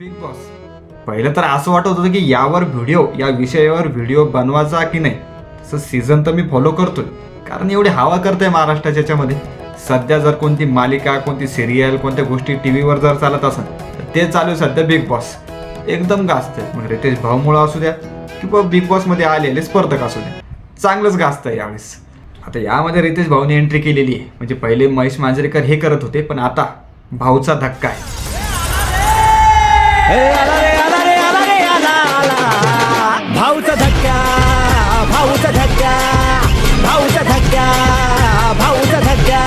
Big boss पहिलं तर असं वाटत होतं की यावर व्हिडिओ या विषयावर व्हिडिओ बनवायचा की नाही तसं सीझन तर मी फॉलो करतोय. कारण एवढी हवा करते महाराष्ट्राच्या याच्यामध्ये. सध्या जर कोणती मालिका कोणती सिरियल कोणत्या गोष्टी टी व्हीवर जर चालत असेल तर ते चालू आहे सध्या बिग बॉस एकदम गाजतंय मग रितेश भाऊमुळं असू द्या किंवा बिग बॉसमध्ये आलेले स्पर्धक असू द्या. चांगलंच गाजतंय यावेळेस. आता यामध्ये रितेश भाऊने एंट्री केलेली आहे. म्हणजे पहिले महेश मांजरेकर हे करत होते पण आता भाऊचा धक्का आहे. आला रे आला रे आला रे आला आला. भाऊचा धक्का भाऊचा धक्का भाऊचा धक्का भाऊचा धक्का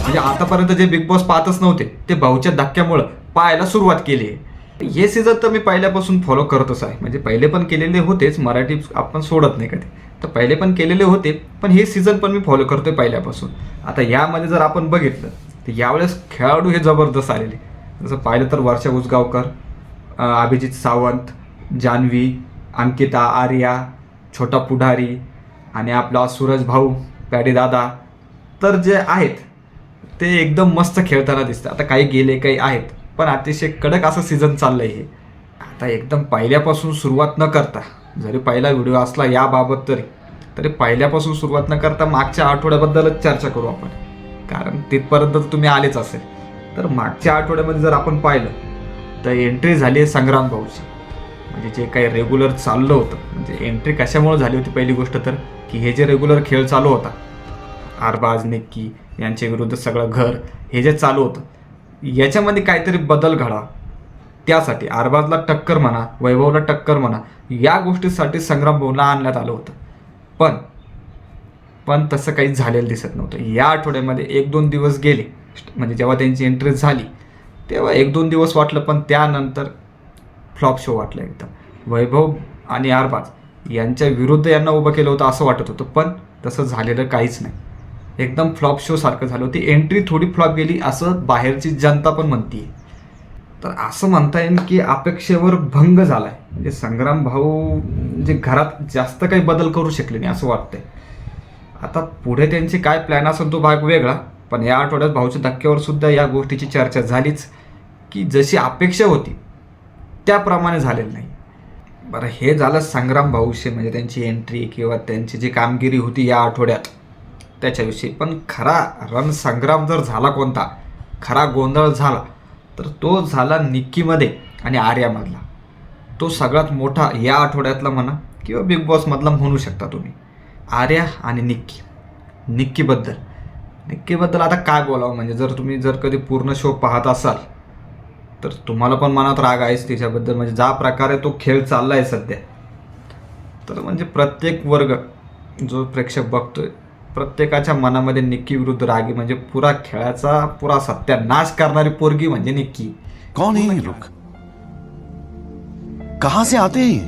म्हणजे आतापर्यंत जे बिग बॉस पाहतच नव्हते ते भाऊच्या धक्क्यामुळं पाहायला सुरुवात केली आहे. हे सीझन तर मी पहिल्यापासून फॉलो करतच आहे. म्हणजे पहिले पण केलेले होतेच मराठी आपण सोडत नाही कधी. तर पहिले पण केलेले होते पण हे सीझन पण मी फॉलो करतोय पहिल्यापासून. आता यामध्ये जर आपण बघितलं तर यावेळेस खेळाडू हे जबरदस्त आलेले. जसं पाहिलं तर वर्षा उसगावकर अभिजित सावंत जान्हवी अंकिता आर्या छोटा पुढारी आणि आपला सूरज भाऊ पॅडीदादा तर जे आहेत ते एकदम मस्त खेळताना दिसतं आता काही गेले काही आहेत पण अतिशय कडक असं सीझन आहे हे. आता एकदम पहिल्यापासून सुरुवात न करता जरी पहिला व्हिडिओ असला याबाबत तरी तरी पहिल्यापासून सुरुवात न करता मागच्या आठवड्याबद्दलच चर्चा करू आपण. कारण तिथपर्यंत तुम्ही आलेच असेल. तर मागच्या आठवड्यामध्ये जर आपण पाहिलं तर एंट्री झाली आहे संग्राम भाऊची. म्हणजे जे काही रेग्युलर चाललं होतं. म्हणजे एंट्री कशामुळे झाली होती पहिली गोष्ट तर? की हे जे रेग्युलर खेळ चालू होता आरबाज निक्की यांच्या विरुद्ध सगळं घर हे जे चालू होतं याच्यामध्ये काहीतरी बदल घडा. त्यासाठी आरबाजला टक्कर म्हणा वैभवला टक्कर म्हणा या गोष्टीसाठी संग्राम भाऊला आणण्यात आलं होतं. पण पण तसं काही झालेलं दिसत नव्हतं. या आठवड्यामध्ये एक दोन दिवस गेले. म्हणजे जेव्हा त्यांची एंट्री झाली तेव्हा एक दोन दिवस वाटलं पण त्यानंतर फ्लॉप शो वाटला एकदम. वैभव आणि आरबाज यांच्या विरुद्ध यांना उभं केलं होतं असं वाटत होतं पण तसं झालेलं काहीच नाही. एकदम फ्लॉप शो सारखं झालं होती. एंट्री थोडी फ्लॉप गेली असं बाहेरची जनता पण म्हणते तर असं म्हणता येईल की अपेक्षेवर भंग झाला आहे म्हणजे संग्राम भाऊ जे घरात जास्त काही बदल करू शकले नाही असं वाटतंय. आता पुढे त्यांचे काय प्लॅन असेल तो भाग वेगळा. पण या आठवड्यात भाऊच्या धक्क्यावर सुद्धा या गोष्टीची चर्चा झालीच की जशी अपेक्षा होती त्याप्रमाणे झालेलं नाही. बरं हे झालं संग्राम भाऊशी म्हणजे त्यांची एंट्री किंवा त्यांची जी कामगिरी होती या आठवड्यात त्याच्याविषयी. पण खरा रणसंग्राम जर झाला कोणता खरा गोंधळ झाला तर तो झाला निक्कीमध्ये आणि आर्यामधला. तो सगळ्यात मोठा या आठवड्यातला म्हणा किंवा बिग बॉसमधला म्हणू शकता तुम्ही. आर्या आणि निक्की. निक्कीबद्दल. निक्कीबद्दल आता काय बोलावं? म्हणजे जर तुम्ही जर कधी पूर्ण शो पाहत असाल तर तुम्हाला पण मनात राग आहेच तिच्याबद्दल म्हणजे ज्या प्रकारे तो खेळ चालला आहे सध्या तर म्हणजे प्रत्येक वर्ग जो प्रेक्षक बघतोय प्रत्येकाच्या मनामध्ये निक्की विरुद्ध रागी म्हणजे पुरा खेळाचा पुरा सत्यानाश करणारी पोरगी म्हणजे निक्की. कौन है ये लोग? कहां से आते हैं ये?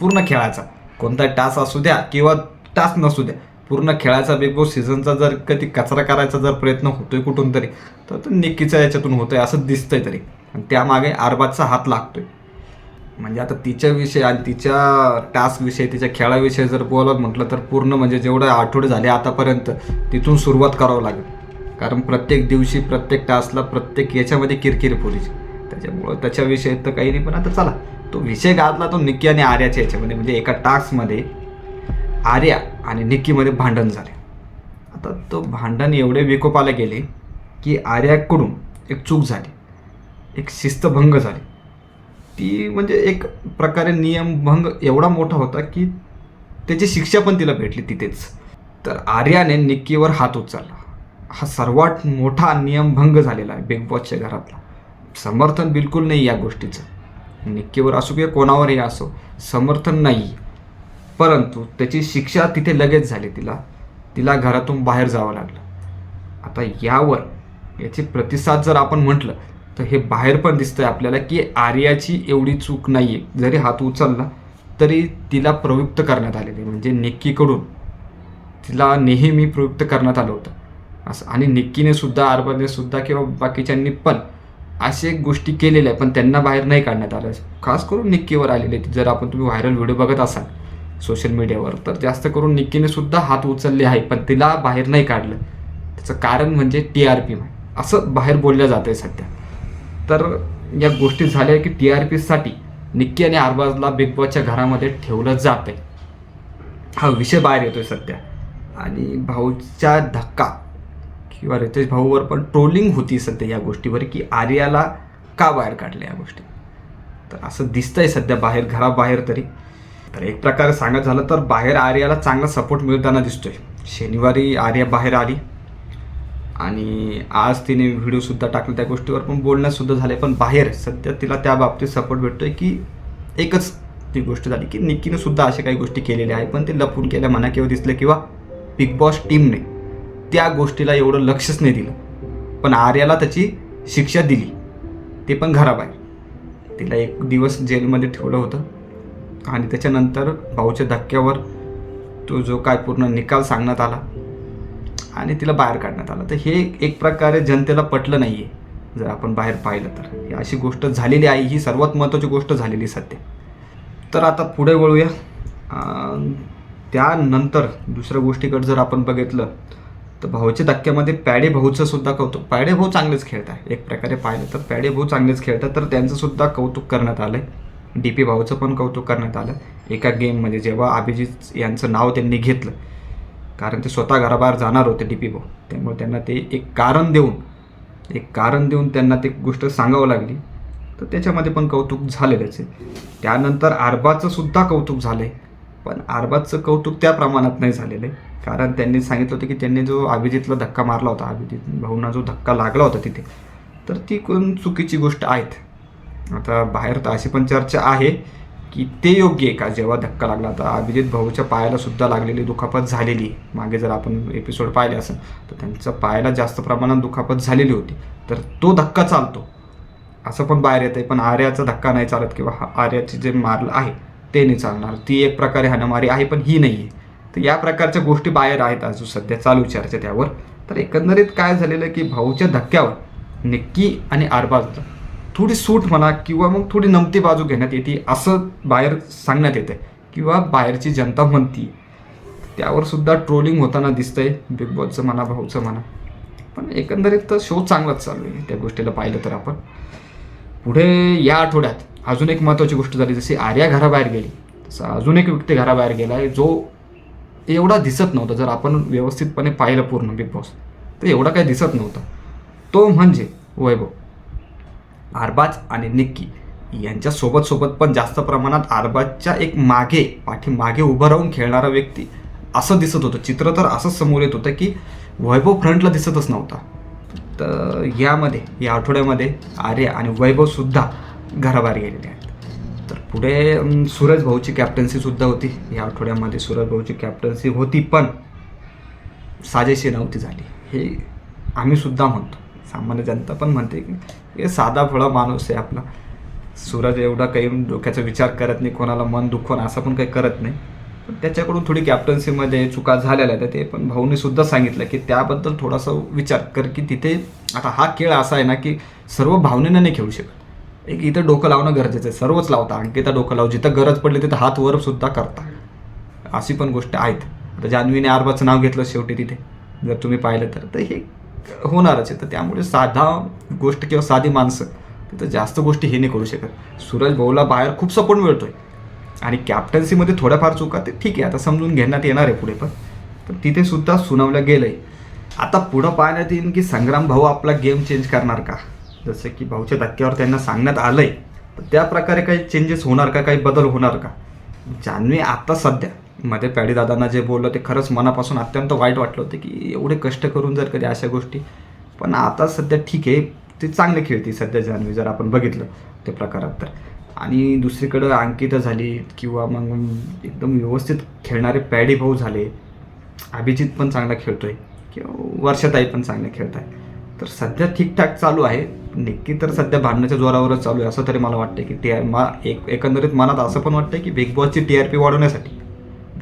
पूर्ण खेळाचा. कोणता टास असू द्या किंवा टास नसू द्या पूर्ण खेळाचा बिग बॉस सीझनचा जर कधी कचरा करायचा जर प्रयत्न होतोय कुठून तरी तर तो निक्कीचा याच्यातून होतोय असं दिसतंय तरी. आणि त्यामागे आरबाजचा हात लागतोय. म्हणजे आता तिच्याविषयी आणि तिच्या टास्कविषयी तिच्या खेळाविषयी जर बोलत म्हटलं तर पूर्ण म्हणजे जेवढे आठवडे झाले आतापर्यंत तिथून सुरुवात करावं लागेल. कारण प्रत्येक दिवशी प्रत्येक टास्कला प्रत्येक याच्यामध्ये किरकिर पोलीस. त्याच्यामुळं त्याच्याविषयी तर काही नाही पण आता चला. तो विषय गाजला तो निक्की आणि आर्याच्या याच्यामध्ये. म्हणजे एका टास्कमध्ये आर्या आणि निक्कीमध्ये भांडण झाले. आता तो भांडण एवढे विकोपाला गेले की आर्याकडून एक चूक झाली. एक शिस्तभंग झाली. ती म्हणजे एक प्रकारे नियमभंग एवढा मोठा होता की त्याची शिक्षा पण तिला भेटली तिथेच. तर आर्याने निक्कीवर हात उचलला. हा सर्वात मोठा नियमभंग झालेला आहे बिग बॉसच्या घरातला. समर्थन बिलकुल नाही या गोष्टीचं. निक्कीवर असो किंवा कोणावरही असो समर्थन नाही परंतु त्याची शिक्षा तिथे लगेच झाली तिला. तिला घरातून बाहेर जावं लागलं. आता यावर याची प्रतिसाद जर आपण म्हटलं तर हे बाहेर पण दिसतंय आपल्याला की आर्याची एवढी चूक नाही आहे जरी हात उचलला तरी तिला प्रवृत्त करण्यात आलेली म्हणजे निक्कीकडून तिला नेहमी प्रयुक्त करण्यात आलं होतं. असं आणि निक्कीने सुद्धा आरबाने सुद्धा किंवा बाकीच्यांनी पण असे गोष्टी केलेल्या आहे पण त्यांना बाहेर नाही काढण्यात आलं. खास करून निक्कीवर आलेले जर आपण तुम्ही व्हायरल व्हिडिओ बघत असाल सोशल मीडियावर तर जास्त करून निक्कीने सुद्धा हात उचलले आहे पण तिला बाहेर नाही काढलं. त्याचं कारण म्हणजे टी आर पी असं बाहेर बोललं जात आहे सध्या. तर या गोष्टी झाल्या की टी आर पीसाठी निक्की आणि आरबाजला बिग बॉसच्या घरामध्ये ठेवलं जात आहे हा विषय बाहेर येतोय सध्या. आणि भाऊच्या धक्का किंवा रितेश भाऊवर पण ट्रोलिंग होती सध्या या गोष्टीवर की आर्याला का बाहेर काढलं या गोष्टी? तर असं दिसतंय सध्या बाहेर घराबाहेर तरी. तर एक प्रकारे सांगत झालं तर बाहेर आर्याला चांगला सपोर्ट मिळताना दिसतोय. शनिवारी आर्या बाहेर आली. आणि आज तिने व्हिडिओसुद्धा टाकले त्या गोष्टीवर पण बोलण्यासुद्धा झाले. पण बाहेर सध्या तिला त्या बाबतीत सपोर्ट भेटतोय की एकच ती गोष्ट झाली की निकीनं सुद्धा अशा काही गोष्टी केलेल्या आहे पण ते लपून केल्या म्हणा किंवा दिसलं किंवा बिग बॉस टीमने त्या गोष्टीला एवढं लक्षच नाही दिलं. पण आर्याला त्याची शिक्षा दिली. ते पण घराबाहेर. तिला एक दिवस जेलमध्ये ठेवलं होतं. आणि त्याच्यानंतर भाऊच्या धक्क्यावर तो जो काय पूर्ण निकाल सांगण्यात आला आणि तिला बाहेर काढण्यात आलं. तर हे एक प्रकारे जनतेला पटलं नाही आहे जर आपण बाहेर पाहिलं तर. ही अशी गोष्ट झालेली आहे. ही सर्वात महत्त्वाची गोष्ट झालेली सध्या. तर आता पुढे वळूया. त्यानंतर दुसऱ्या गोष्टीकडे जर आपण बघितलं तर भाऊच्या धक्क्यामध्ये पॅडे भाऊचं सुद्धा कौतुक. पॅडे भाऊ चांगलेच खेळत आहे एक प्रकारे पाहिलं तर पॅडे भाऊ चांगलेच खेळतात. तर त्यांचं सुद्धा कौतुक करण्यात आलं आहे डी पी भाऊचं पण कौतुक करण्यात आलं. एका गेममध्ये जेव्हा अभिजित यांचं नाव त्यांनी घेतलं कारण ते स्वतः घराबाहेर जाणार होते डी पी भाऊ. त्यामुळे त्यांना ते एक कारण देऊन एक कारण देऊन त्यांना ते गोष्ट सांगावं लागली. तर त्याच्यामध्ये पण कौतुक झालेलंच आहे. त्यानंतर आरबाचं सुद्धा कौतुक झालं आहे पण आरबाजचं कौतुक त्या प्रमाणात नाही झालेलं आहे. कारण त्यांनी सांगितलं होतं की त्यांनी जो अभिजितला धक्का मारला होता अभिजित भाऊंना जो धक्का लागला होता तिथे तर ती कोण चुकीची गोष्ट आहेत. आता बाहेर तर अशी पण चर्चा आहे की ते योग्य आहे का? जेव्हा धक्का लागला आता अभिजित भाऊच्या पायाला सुद्धा लागलेली दुखापत झालेली मागे जर आपण एपिसोड पाहिले असेल तर त्यांचं पायाला जास्त प्रमाणात दुखापत झालेली होती. तर तो धक्का चालतो. असं पण बाहेर येत आहे पण आर्याचा धक्का नाही चालत किंवा आर्याचे आर्याची जे मारलं आहे ते नाही चालणार. ती एक प्रकारे हाणामारी आहे पण ही नाही आहे तर या प्रकारच्या गोष्टी बाहेर आहेत अजून सध्या. चालू चर्चा त्यावर तर एकंदरीत काय झालेलं आहे की भाऊच्या धक्क्यावर निक्की आणि आरबाजला थोडी सूट म्हणा किंवा मग थोडी नमती बाजू घेण्यात येते असं बाहेर सांगण्यात येतं. किंवा बाहेरची जनता म्हणती त्यावर सुद्धा ट्रोलिंग होताना दिसतंय बिग बॉसचं म्हणा भाऊचं म्हणा. पण एकंदरीत तर शो चांगलाच चालू आहे त्या गोष्टीला पाहिलं तर आपण. पुढे या आठवड्यात अजून एक महत्त्वाची गोष्ट झाली जशी आर्या घराबाहेर गेली. तसं अजून एक व्यक्ती घराबाहेर गेला आहे जो एवढा दिसत नव्हता जर आपण व्यवस्थितपणे पाहिलं पूर्ण बिग बॉस तर एवढा काही दिसत नव्हता. तो म्हणजे वैभव. आरबाज आणि निक्की यांच्या सोबत सोबत पण जास्त प्रमाणात आरबाजच्या एक मागे पाठीमागे उभं राहून खेळणारा व्यक्ती. असं दिसत होतं. चित्र तर असंच समोर येत होतं की वैभव फ्रंटला दिसतच नव्हता. तर यामध्ये या आठवड्यामध्ये आर्य आणि वैभवसुद्धा घराबाहेर गेलेले आहेत. तर पुढे सूरज भाऊची कॅप्टन्सीसुद्धा होती. या आठवड्यामध्ये सूरज भाऊची कॅप्टन्सी होती पण साजेशी नव्हती झाली. हे आम्ही सुद्धा म्हणतो. सामान्य जनता पण म्हणते की हे साधा फळा माणूस आहे आपला. सूरज एवढा काही डोक्याचा विचार करत नाही कोणाला मन दुखवून असं पण काही करत नाही. पण त्याच्याकडून थोडी कॅप्टन्सीमध्ये चुका झालेल्या आहेत ते पण भाऊने सुद्धा सांगितलं की त्याबद्दल थोडासा विचार कर की तिथे आता हा खेळ असा आहे ना की सर्व भावनेनं नाही खेळू शकत. एक इथं डोकं लावणं गरजेचं आहे सर्वच लावता अंकिता डोकं लावू जिथं गरज पडली तिथं हात वर सुद्धा करता. अशी पण गोष्ट आहेत. आता जान्हवीने आरबाचं नाव घेतलं शेवटी तिथे जर तुम्ही पाहिलं तर. तर हे होणारच आहे. तर त्यामुळे साधा गोष्ट किंवा साधी माणसं तिथं जास्त गोष्टी हे नाही करू शकत. सूरज भाऊला बाहेर खूप सपोर्ट मिळतो आहे आणि कॅप्टन्सीमध्ये थोड्याफार चुका ते ठीक आहे. आता समजून घेण्यात येणार आहे पुढे पण. पण तिथे सुद्धा सुनावलं गेलं आहे आता पुढं पाहण्यात येईल की संग्राम भाऊ आपला गेम चेंज करणार का? जसं की भाऊच्या धक्क्यावर त्यांना सांगण्यात आलंय. तर त्या प्रकारे काही चेंजेस होणार का? काही बदल होणार का? जान्हवी आता सध्या मध्ये पॅडी दादांना जे बोललं ते खरंच मनापासून अत्यंत वाईट वाटलं होतं की एवढे कष्ट करून जर कधी अशा गोष्टी. पण आता सध्या ठीक आहे ते चांगले खेळते सध्या जान्हवी जर आपण बघितलं ते प्रकारात तर. आणि दुसरीकडं अंकिता झाली किंवा मग एकदम व्यवस्थित खेळणारे पॅडी भाऊ झाले. अभिजित पण चांगला खेळतो आहे किंवा वर्षताई पण चांगले खेळत आहे तर सध्या ठीकठाक चालू आहे. नक्की तर सध्या भांडण्याच्या जोरावरच चालू आहे. असं तरी मला वाटतं की टी आर मा एक एकंदरीत मनात असं पण वाटतं की बिग बॉसची टी आर पी वाढवण्यासाठी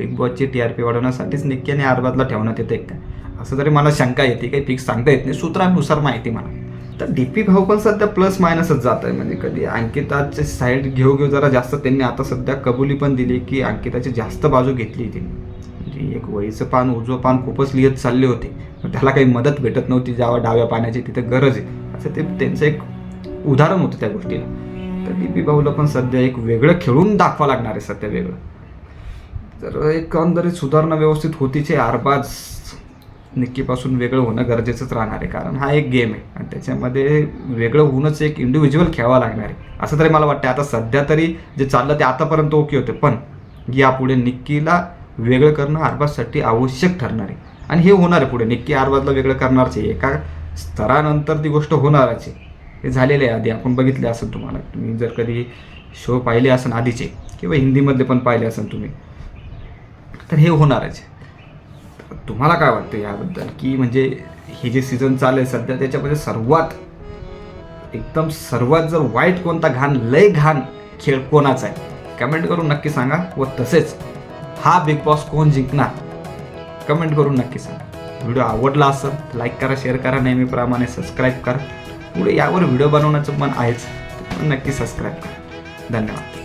बिग बॉसची टी आर पी वाढवण्यासाठीच निक्की आणि आरबादला ठेवण्यात येते काय असं तरी मला शंका येते काही फिक्स सांगता येत नाही. सूत्रानुसार माहिती मला. तर डी पी भाऊ पण सध्या प्लस मायनसच जात आहे म्हणजे कधी अंकिताची साईड घेऊ घेऊ जरा जास्त त्यांनी आता सध्या कबुली पण दिली की अंकिताची जास्त बाजू घेतली त्यांनी. म्हणजे एक वहीचं पान उजवं पान खूपच लिहित चालले होते. त्याला काही मदत भेटत नव्हती. ज्या डाव्या पाण्याची तिथे गरज आहे. असं ते त्यांचं एक उदाहरण होतं त्या गोष्टीला. तर डी पी भाऊला पण सध्या एक वेगळं खेळून दाखवा लागणार आहे सध्या वेगळं. तर एकंदरीत सुधारणा व्यवस्थित होतीचे आरबाज निक्कीपासून वेगळं होणं गरजेचंच राहणार आहे. कारण हा एक गेम आहे आणि त्याच्यामध्ये वेगळं होऊनच एक इंडिव्हिज्युअल खेळावं लागणार आहे. असं तरी मला वाटतं आता सध्या तरी जे चाललं ते आतापर्यंत ओके होते पण यापुढे निक्कीला वेगळं करणं आरबाजसाठी आवश्यक ठरणार आहे. आणि हे होणार आहे पुढे. निक्की आरबाजला वेगळं करणारच आहे. एका स्तरानंतर ती गोष्ट होणारच आहे. हे झालेलं आहे आधी. आपण बघितले असेल तुम्हाला. तुम्ही जर कधी शो पाहिले असेल आधीचे किंवा हिंदीमधले पण पाहिले असेल तुम्ही. तर हे होणारच तुम्हाला काय वाटतं याबद्दल? की म्हणजे हे जे सीझन चालू आहे सध्या त्याच्यामध्ये सर्वात एकदम सर्वात जर वाईट कोणता घाण लय घाण खेळ कोणाचा आहे? कमेंट करून नक्की सांगा व तसेच हा बिग बॉस कोण जिंकणार? कमेंट करून नक्की सांगा. व्हिडिओ आवडला असेल लाईक करा शेअर करा नेहमीप्रमाणे सबस्क्राईब करा. पुढे यावर व्हिडिओ बनवण्याचं मन आहेच नक्की सबस्क्राईब करा. धन्यवाद.